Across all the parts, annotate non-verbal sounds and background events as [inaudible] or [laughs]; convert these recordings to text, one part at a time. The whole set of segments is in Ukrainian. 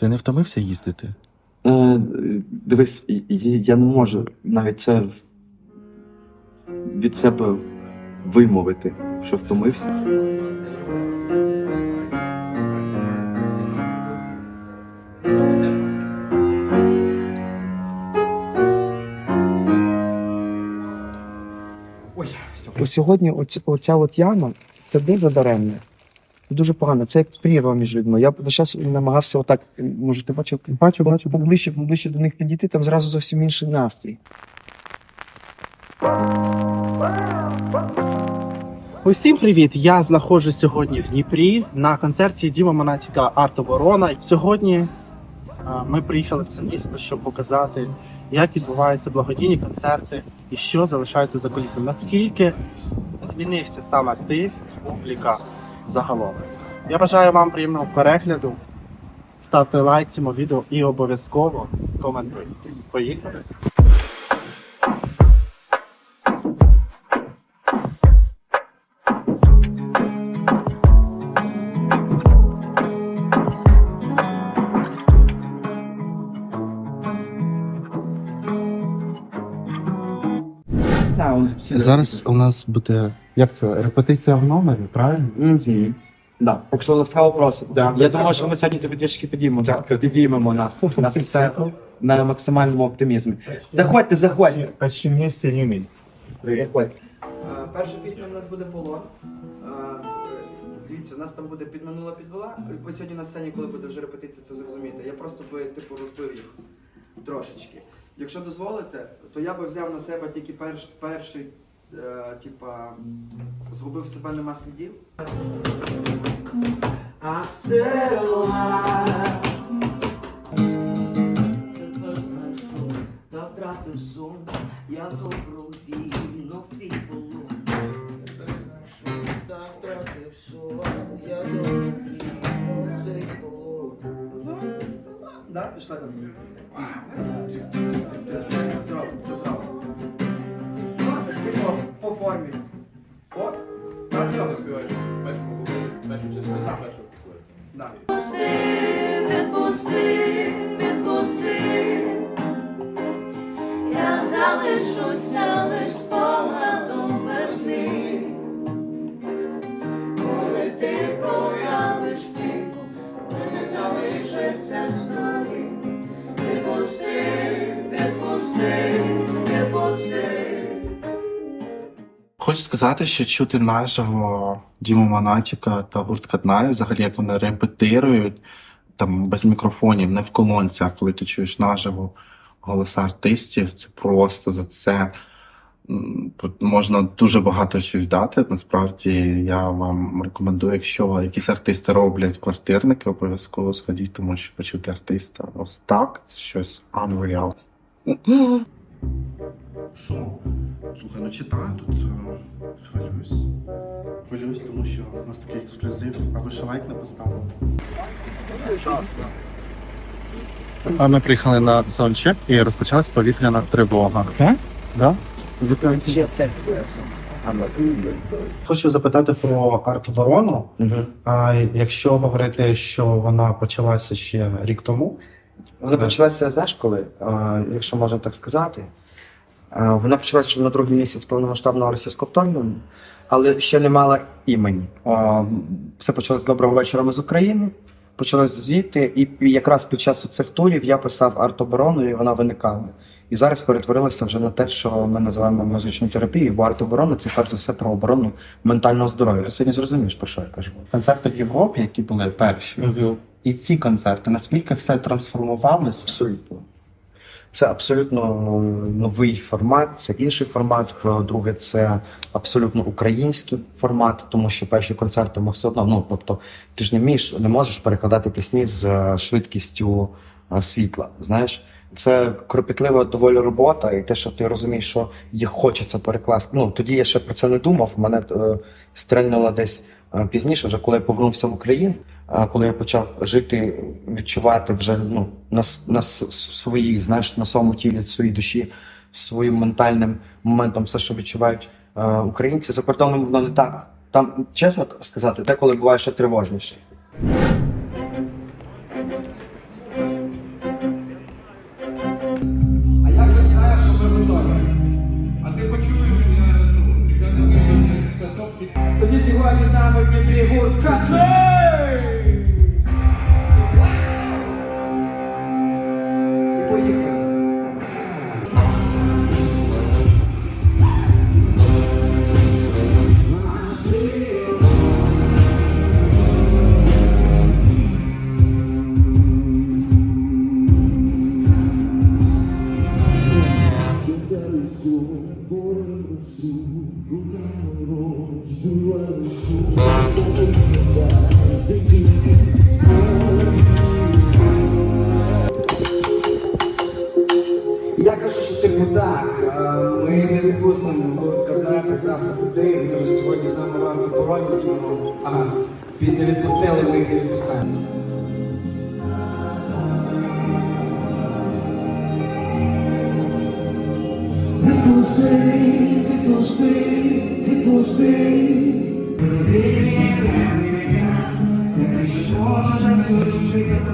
Ти не втомився їздити? Е, дивись, я не можу навіть це від себе вимовити, що втомився. Ось Сьогодні оця, оця от яма це дуже даремно. Це дуже погано. Це як прірва між людьми. Я зараз намагався отак, може, ти бачив, бачу, бачу, поближче, поближче до них підійти, там зразу зовсім інший настрій. Усім привіт! Я знаходжусь сьогодні в Дніпрі на концерті Діма Монатіка Арт Оборона. Сьогодні ми приїхали в це місто, щоб показати, як відбуваються благодійні концерти і що залишається за кулісами. Наскільки змінився сам артист, публіка загалом. Я бажаю вам приємного перегляду. Ставте лайк цьому відео і обов'язково коментуйте. Поїхали! Зараз у нас буде як це? Репетиція в номері, правильно? Угу. Да. Якщо ласкаво просить. Да. Я думаю, що ми сьогодні тобі трішки підіймемо. Підіймемо нас. Нас все на максимальному оптимізмі. Заходьте, заходьте. Перші місце Юмін. Заходьте. Перша пісня у нас буде полон. Дивіться, у нас там буде підманула підвела. Ви сьогодні на сцені, коли буде вже репетиція, це зрозумієте. Я просто би типу розбив їх трошечки. Якщо дозволите, то я би взяв на себе тільки перш, перший, е, типа, згубив себе нема слідів. I said. Та втратив сон, як обровільно в твій полон. Та втратив сон, як обровільно в цей полон. Да, пішла до мене. Хочу сказати, що чути наживо Діму Монатіка та гурт Катнаю, взагалі як вони репетирують там без мікрофонів, не в колонці, а коли ти чуєш наживо голоси артистів, це просто за це можна дуже багато щось дати. Насправді я вам рекомендую, якщо якісь артисти роблять квартирники, обов'язково сходіть, тому що почути артиста ось так це щось unreal. Що? Слухай, ну читаю тут. е, Хвилююсь. Хвилююсь, тому що у нас такий ексклюзив, а ви ще лайк не поставили. А ми приїхали на Сонче і розпочалась повітряна тривога. Так? Да? Ще це. Хочу запитати про арт-оборону. Угу. А якщо говорити, що вона почалася ще рік тому, Вона почалася, знаєш коли, а, якщо можна так сказати. А, Вона почалася ще на другий місяць повномасштабного російського вторгнення, але ще не мала імені. А, Все почалось з доброго вечора ми з України. Почалось звідти, і якраз під час цих турів я писав арт-оборону, і вона виникала. І зараз перетворилося вже на те, що ми називаємо музичною терапією, бо арт-оборона це перш за все про оборону ментального здоров'я. Ти сьогодні зрозумієш, про що я кажу. концерти в Європі, які були перші, і ці концерти, наскільки все трансформувалося? Абсолютно. Це абсолютно новий формат, це інший формат. Друге, це абсолютно український формат, тому що перші концерти ми все одно. Ну тобто, ти ж не вмієш, не можеш перекладати пісні з е, швидкістю е, світла. Знаєш, це кропітлива доволі робота, і те, що ти розумієш, що їх хочеться перекласти. Ну тоді я ще про це не думав. Мене е, стрельнуло десь пізніше, вже коли я повернувся в Україну. Коли я почав жити, відчувати вже ну, на, на своїй, знаєш, на своєму тілі, своїй душі, своїм ментальним моментом, все, що відчувають е, українці, за кордоном воно не так. Там, чесно сказати, деколи буває ще тривожніше. А як знаєш, що? А ти почуєш, ну. Тоді сьогодні з нами в гурт Я кажу, що типу так, е, ми не відпустимо гурт Котлей, прекрасних людей, вони вже сьогодні з нами варто поробити, ну, а після відпустили, ми їх не відпускаємо.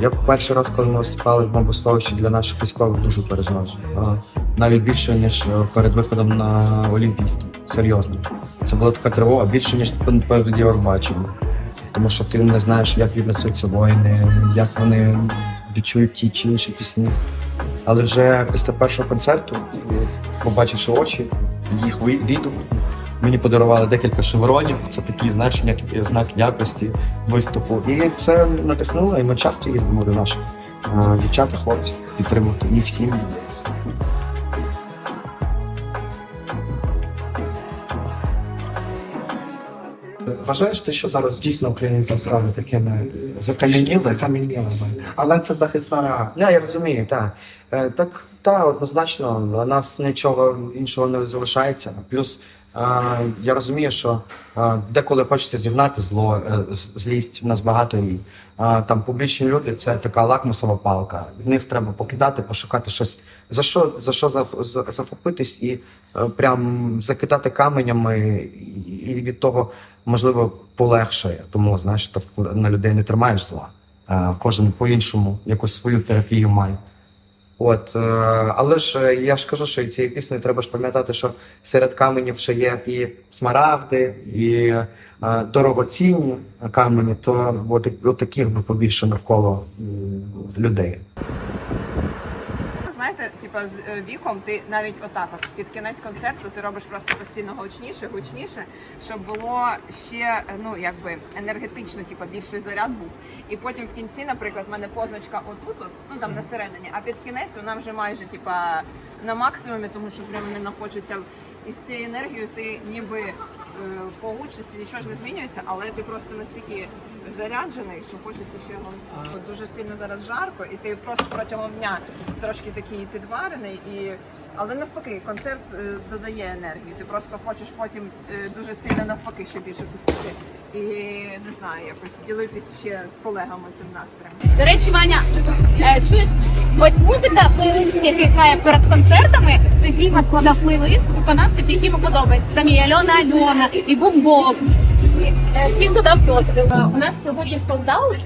Я перший раз, коли ми виступали в бомбосховищі для наших військових, дуже переживав. Навіть більше, ніж е, перед виходом на Олімпійський. Серйозно. Це була така тривога, більше, ніж перед Євробаченням. Тому що ти не знаєш, як віднесуться воїни, як вони відчують ті чи інші пісні. Але вже після першого концерту, е, побачивши очі, їх відгук, мені подарували декілька шевронів. Це знаєш, як знак якості виступу. І це надихнуло, і ми часто їздимо до наших е, дівчат хлопців підтримувати їх сім'ї. Вважаєш ти, що зараз дійсно українці стали такими закам'янілими? Але це захисна. Не, я розумію, так. Е, Так, та, однозначно, у нас нічого іншого не залишається. Плюс я розумію, що деколи хочеться зігнати зло, е, злість. У нас багато її. Там публічні люди це така лакмусова палка. В них треба покидати, пошукати щось. За що, за що за- за- захопитись і е, прям закидати каменями, і, і від того можливо полегшає. Тому знаєш, так на людей не тримаєш зла. Е, Кожен по-іншому якусь свою терапію має. От, е, але ж е, я ж кажу, що і цією піснею треба ж пам'ятати, що серед каменів ще є і смарагди, і е, дорогоцінні камені, то от, от таких би побільше навколо людей. Знаєте, типа з е, віком ти навіть отак, от під кінець концерту ти робиш просто постійно гучніше, гучніше, щоб було ще ну якби енергетично, типа більший заряд був. І потім в кінці, наприклад, в мене позначка отут, от, ну там на середині, а під кінець вона вже майже типа на максимумі, тому що прямо не хочеться. І з цією енергією ти ніби е, по гучності нічого ж не змінюється, але ти просто настільки заряджений, що хочеться ще голосити. Дуже сильно зараз жарко, і ти просто протягом дня трошки такий підварений, і але навпаки, концерт е, додає енергії. Ти просто хочеш потім е, дуже сильно навпаки ще більше тусити. І не знаю, якось ділитись ще з колегами цим настроєм. До речі, Ваня, е, чуєш, ось музика, плейлист, який грає перед концертами, це Діма складав плейлист виконавців, які йому подобаються. Там і Альона Альона, і Бумбок. Він додав. Е, У нас сьогодні солдаут,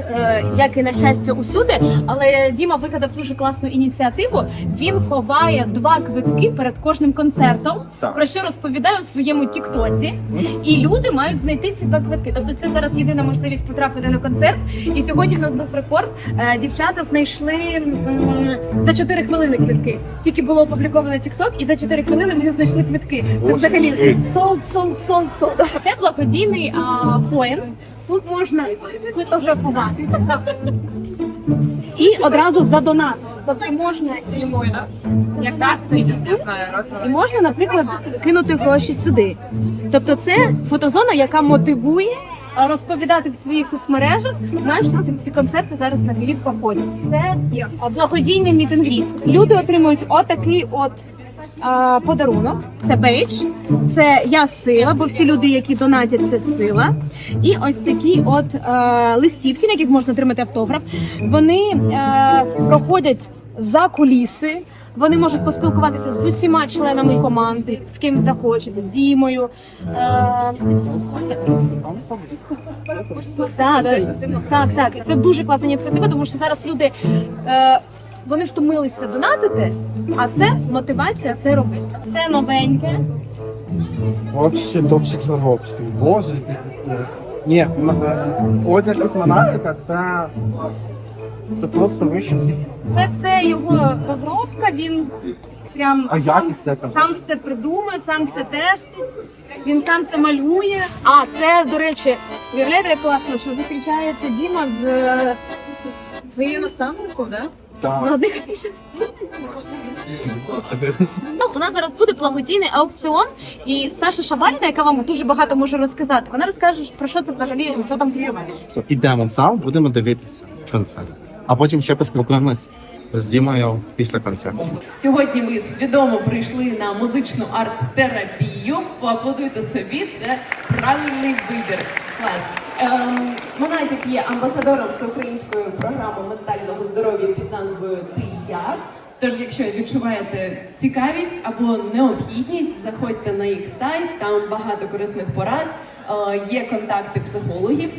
як і на щастя усюди, але Діма вигадав дуже класну ініціативу. Він ховає два квитки перед кожним концертом, про що розповідає у своєму тіктоці. І люди мають знайти ці два квитки. Тобто це зараз єдина можливість потрапити на концерт. І сьогодні в нас був рекорд. Е, Дівчата знайшли за 4 хвилини квитки. Тільки було опубліковано тікток, і за 4 хвилини вони знайшли квитки. Це взагалі солд, солд, солд, солд. Це благодійний поєм, Тут можна фотографувати. І одразу задонати. Тобто можна і і можна, наприклад, кинути гроші сюди. Тобто, це фотозона, яка мотивує розповідати в своїх соцмережах, на що ці всі концерти зараз на Львів проходять. Це благодійний мітингріт. Люди отримують отакий от. А, Подарунок, це бейдж, це я сила, бо всі люди, які донатять, це сила. І ось такі от е, листівки, на яких можна отримати автограф. Вони е, проходять за куліси. Вони можуть поспілкуватися з усіма членами команди, з ким захочете, Дімою. Е, так, так, так. Це дуже класна ініціатива, тому що зараз люди е, вони втомилися донатити, а це мотивація це робити. Це новеньке. Вообще топчик горобський. Боже. Ні, е, одяг від монатика це. Це просто вище всіх. Це все його розробка. Він прям А сам, якість яка? сам все придумав, сам все тестить. Він сам все малює. А це до речі, уявляєте, як класно, що зустрічається Діма з е, своєю наставницею, да? Так. Ну, у нас зараз буде благодійний аукціон, і Саша Шабаліна, яка вам дуже багато може розказати, вона розкаже, про що це взагалі, що там приймає. Ідемо в зал, будемо дивитися концерт. А потім ще поспілкуємось з Дімою після концерту. Сьогодні ми свідомо прийшли на музичну арт-терапію. Поаплодуйте собі, це правильний вибір. Клас. Ем, Монатік є амбасадором всеукраїнської програми ментального здоров'я під назвою Ти як. Тож, якщо відчуваєте цікавість або необхідність, заходьте на їх сайт, там багато корисних порад, е, є контакти психологів.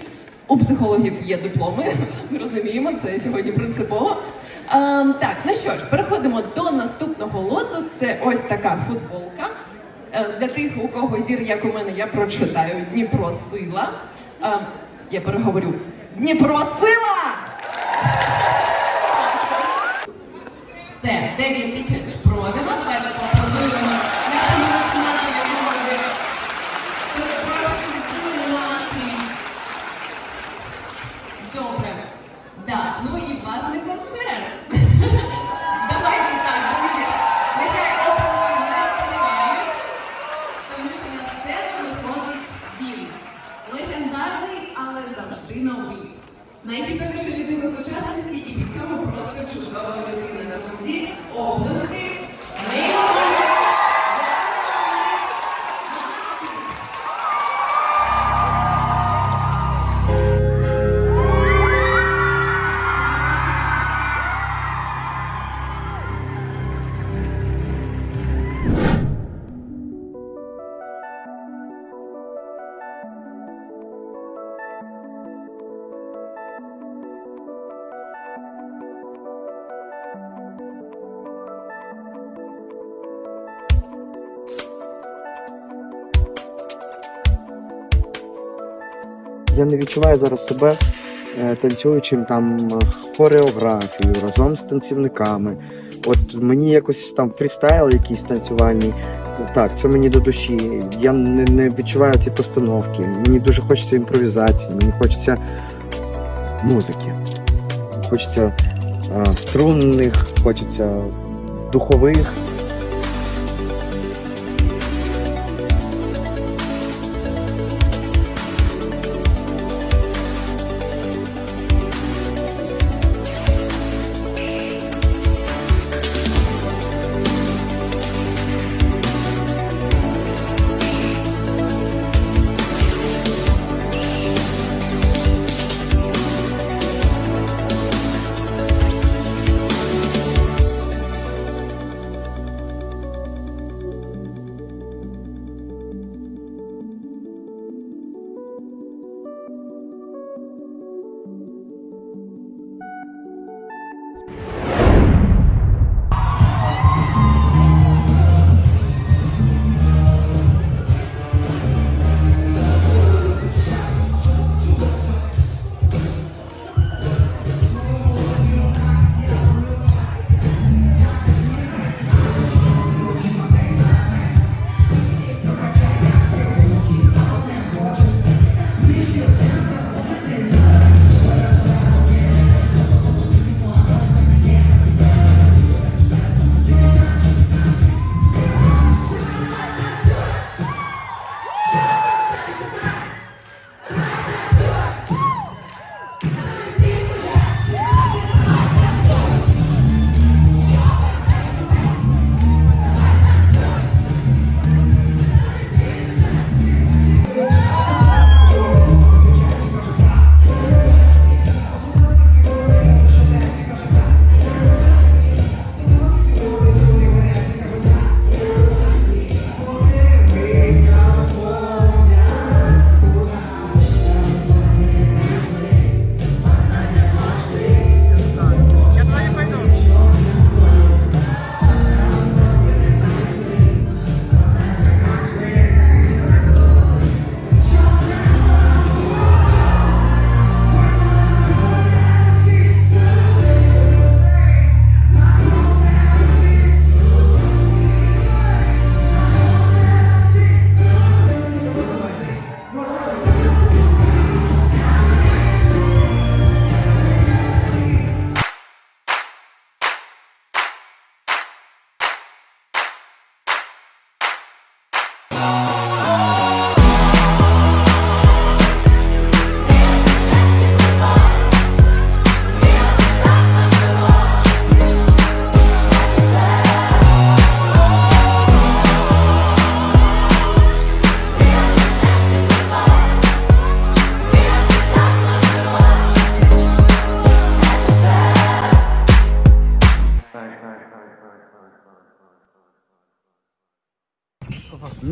У психологів є дипломи, [laughs] ми розуміємо, це сьогодні принципово. Ем, так, ну що ж, переходимо до наступного лоту. Це ось така футболка. Е, Для тих, у кого зір, як у мене, я прочитаю Дніпро Сила. Ем, я переговорю Дніпро Сила! Все, 9 тисяч продано. Я не відчуваю зараз себе е, танцюючим там е, хореографію разом з танцівниками. От мені якось там фрістайл якийсь танцювальний. Так, це мені до душі. Я не, не відчуваю ці постановки. Мені дуже хочеться імпровізації, мені хочеться музики. Хочеться е, струнних, хочеться духових.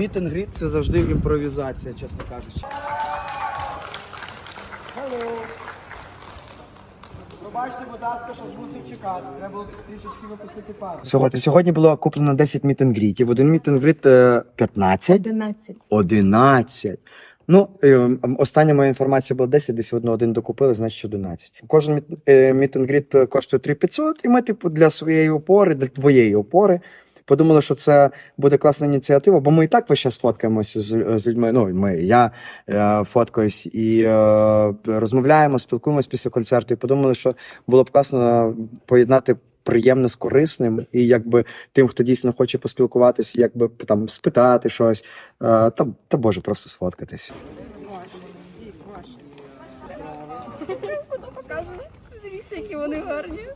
Мітингрід це завжди імпровізація, чесно кажучи. Hello. Пробачте, будь ласка, що змусив чекати. Треба було трішечки випустити пару. Сьогодні, сьогодні було куплено 10 мітингрітів. Один мітингріт е, 15. 11. 11. Ну, е, остання моя інформація була 10, десь одно один докупили, значить 11. Кожен міт, е, мітингріт коштує 3500, і ми, типу, для своєї опори, для твоєї опори, подумали, що це буде класна ініціатива, бо ми і так весь час фоткаємося з, з людьми. Ну, ми, я е, фоткаюсь і е, розмовляємо, спілкуємося після концерту, і подумали, що було б класно поєднати. Приємно з корисним, і якби тим, хто дійсно хоче поспілкуватися, якби там спитати щось, е, та, та боже, просто сфоткатись. Дивіться, які вони гарні.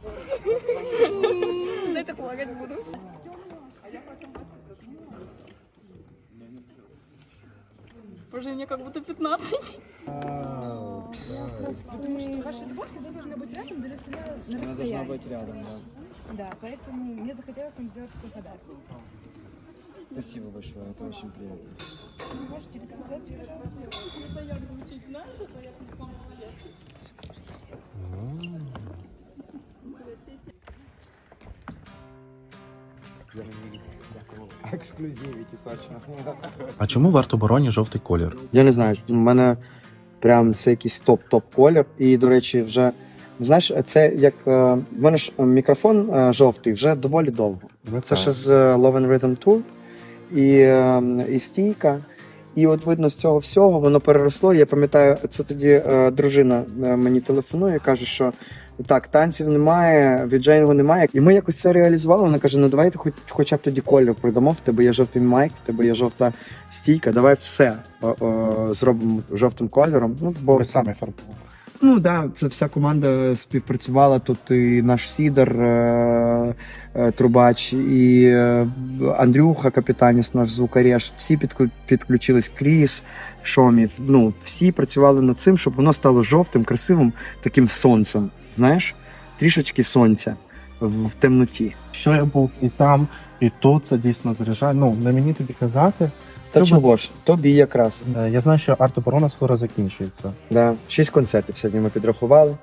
Дайте плакати буду. Уже мне как будто 15. Ваша любовь всегда должна быть рядом, даже если на Она должна быть рядом, да. Да, поэтому мне захотелось вам сделать такой подарок. Спасибо большое, это очень приятно. Вы можете рассказать, Это я звучит, знаешь, это я тут помолодец. Ексклюзивіті, точно. А чому в артобороні жовтий колір? Я не знаю, у мене прям це якийсь топ-топ колір. І, до речі, вже знаєш, це як е, в мене ж мікрофон е, жовтий вже доволі довго. Це ще з е, Love and Rhythm Tour і, е, і стійка. І от видно з цього всього воно переросло. Я пам'ятаю, це тоді е, дружина е, мені телефонує, каже, що так, танців немає, віджейнгу немає. І ми якось це реалізували. Вона каже: ну давайте хоч, хоча б тоді колір продамо. В тебе є жовтий майк, в тебе є жовта стійка. Давай все о, о, зробимо жовтим кольором. Ну, бо Ви самі фарбували. Ну да, це вся команда співпрацювала. Тут і наш Сідер, е, е, Трубач, і е, Андрюха, капітаніс, наш звукарєш. Всі підклю- підключились Кріс, Шомів. Ну, всі працювали над цим, щоб воно стало жовтим, красивим, таким сонцем. Знаєш, трішечки сонця в, в темноті. Що я був і там, і тут це дійсно заряджає. Ну, не мені тобі казати. Та Треба- чого ж, тобі якраз. Е, Я знаю, що арт-оборона скоро закінчується. Да. Шість концертів сьогодні ми підрахували.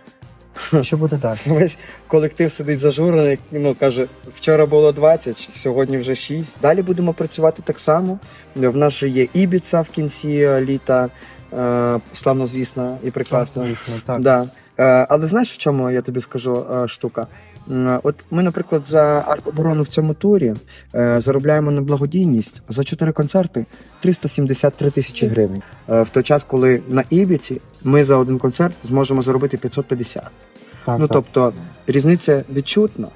Що буде далі? [laughs] Весь колектив сидить зажурений. Ну каже, вчора було 20, сьогодні вже 6. Далі будемо працювати так само. В нас же є Ібіца в кінці літа, е, славнозвісна і прекрасна. Звісно, так. Да. Е, але знаєш, в чому я тобі скажу е, штука? От ми, наприклад, за арт-оборону в цьому турі е, заробляємо на благодійність за 4 концерти 373 тисячі гривень. В той час, коли на Ібіці ми за один концерт зможемо заробити 550. Так, Ну так. тобто різниця відчутна.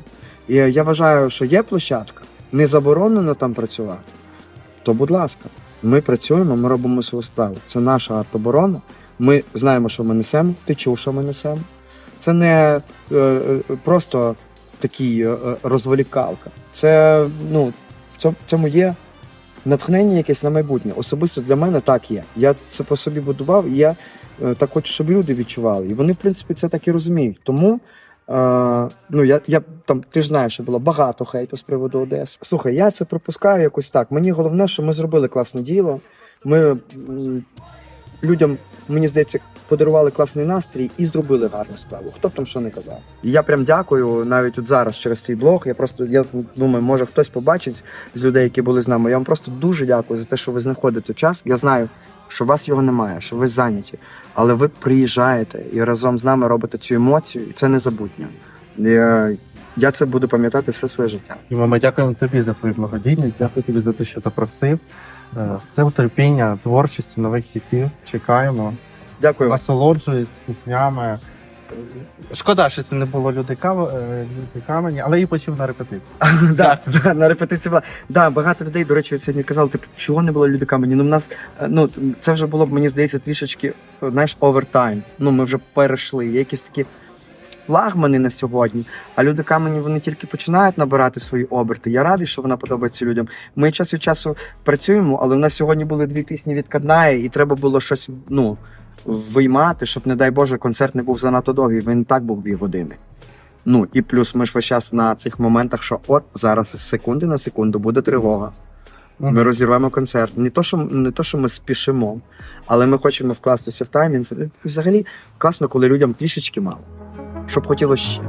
І я вважаю, що є площадка, не заборонено там працювати. То, будь ласка, ми працюємо, ми робимо свою справу. Це наша артоборона. Ми знаємо, що ми несемо. Ти чув, що ми несемо. Це не е, е, просто такий е, е, розволікалка. Це ну, в цьому, є натхнення якесь на майбутнє. Особисто для мене так є. Я це по собі будував, і я е, так хочу, щоб люди відчували. І вони, в принципі, це так і розуміють. Тому. Е, ну, я, я там, ти ж знаєш, що було багато хейту з приводу Одеси. Слухай, я це пропускаю якось так. Мені головне, що ми зробили класне діло. Ми людям, мені здається, подарували класний настрій і зробили гарну справу. Хто б там що не казав. І я прям дякую навіть от зараз через твій блог. Я просто я думаю, може хтось побачить з людей, які були з нами. Я вам просто дуже дякую за те, що ви знаходите час. Я знаю, що у вас його немає, що ви зайняті, але ви приїжджаєте і разом з нами робите цю емоцію, і це незабутньо. Я, я це буду пам'ятати все своє життя. І ми дякуємо тобі за твою благодійність, дякую тобі за те, що запросив. Це терпіння, творчості, нових хітів. Чекаємо. Дякую. Насолоджуюсь піснями. Шкода, що це не було люди, е, камені, але і почув на репетиції. [laughs] Да, на репетиції була. Да, багато людей, до речі, сьогодні казали, типу, чого не було люди камені. Ну, в нас, е, ну, це вже було б, мені здається, трішечки, знаєш, овертайм. Ну, ми вже перейшли. Є якісь такі флагмани на сьогодні, а люди камені вони тільки починають набирати свої оберти. Я радий, що вона подобається людям. Ми час від часу працюємо, але в нас сьогодні були дві пісні від Каднає, і треба було щось, ну, виймати, щоб, не дай Боже, концерт не був занадто довгий. Він і так був дві години. Ну і плюс ми ж весь час на цих моментах, що от зараз з секунди на секунду буде тривога. Ми розірвемо концерт. Не то, що не то, що ми спішимо, але ми хочемо вкластися в таймінг. Взагалі класно, коли людям трішечки мало, щоб хотілося ще.